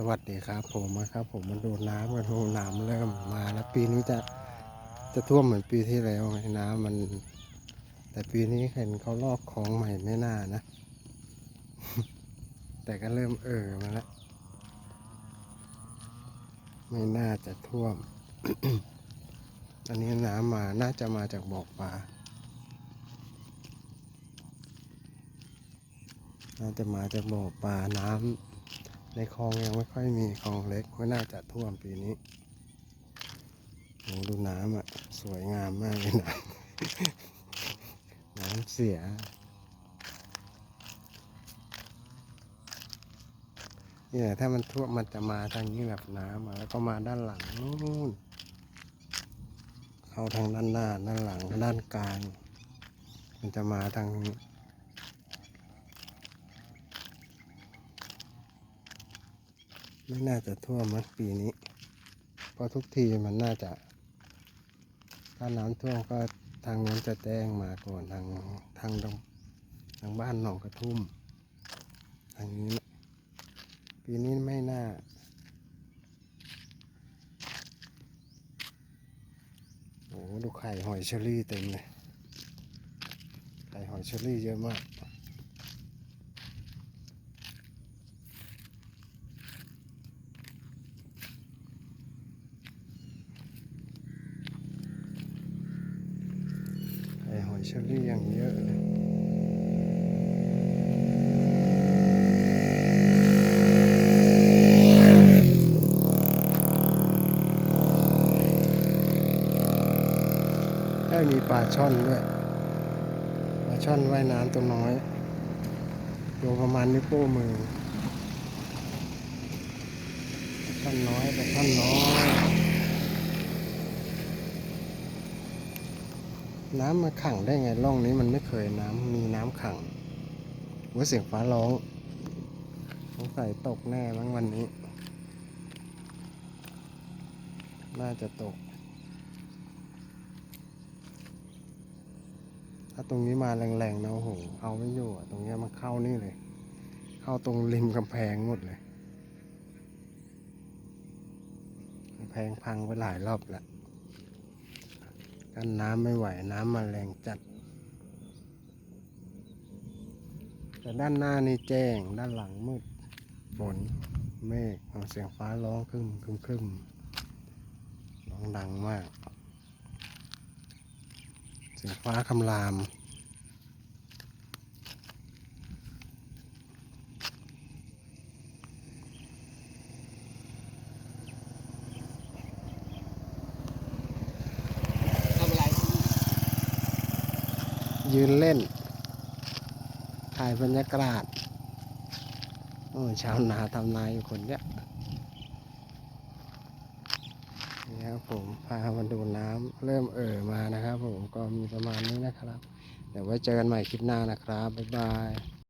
สวัสดีครับ ผมนะครับ ผมมาดูน้ำกันดูน้ำเริ่มมาแล้วปีนี้จะจะท่วมเหมือนปีที่แล้วไงน้ำมัน แต่ปีนี้เห็นเขาลอกคลองใหม่ไม่น่านะ แต่ก็เริ่มเอ่อมาแล้วไม่น่าจะท่วม อันนี้น้ำมาน่าจะมาจากบ่อปลาน่าจะมาจากบ่อปลาน้ำ ในคลองยังไม่ค่อยมีคลองเล็กไม่น่าจะท่วมปีนี้โอ้ดูน้ำอะ สวยงามมากเลยนะน้ำเสีย เนี่ยถ้ามันท่วมมันจะมาทางนี้แบบน้ำแล้วก็มาด้านหลังนู่นเข้าทางด้านหน้าด้านหลังด้านกลาง มันจะมาทางนี้ ไม่น่าจะท่วมมั้งปีนี้ เพราะทุกทีมันน่าจะ ถ้าน้ำท่วมก็ทางนู้นจะแจ้งมาก่อนทางทางตรงทางบ้านหนองกระทุ่มทางนี้ ปีนี้ไม่น่า โอ้ดูไข่หอยเชอรี่เต็มเลย ไข่หอยเชอรี่เยอะมาก อยเชอรี่อย่างเยอะเลยได้มีปลาช่อนด้วย ปลาช่อนว่ายน้ำตัวน้อยตัวประมาณนิ้วโป้งมือ ช่อนน้อยปลาช่อนน้อย น้ำมาขังได้ไงร่องนี้มันไม่เคยน้ำมีน้ำขังว่าเสียงฟ้าร้องสงสัยตกแน่มั้งวันนี้ น่าจะตก ถ้าตรงนี้มาแรงๆนะโอ้โหเอาไม่อยู่ตรงนี้มันเข้านี่เลย เข้าตรงริมกำแพงหมดเลยกำแพงพังไปหลายรอบแล้ว กันน้ำไม่ไหวน้ำมาแรงจัด แต่ด้านหน้านี่แจ้งด้านหลังมืดฝนเมฆเองเสียงฟ้าร้องครึมครึมครึมร้องดังมาก เสียงฟ้าคำราม ทำอะไร ยืนเล่น ถ่ายบรรยากาศโอ้ชาวนาทำนาอยู่คนเนี้ยนี่ครับผมพามาดูน้ำเริ่มเอ่อมานะครับผมก็มีประมาณนี้นะครับ เดี๋ยวไว้เจอกันใหม่คลิปหน้านะครับ บ๊ายบาย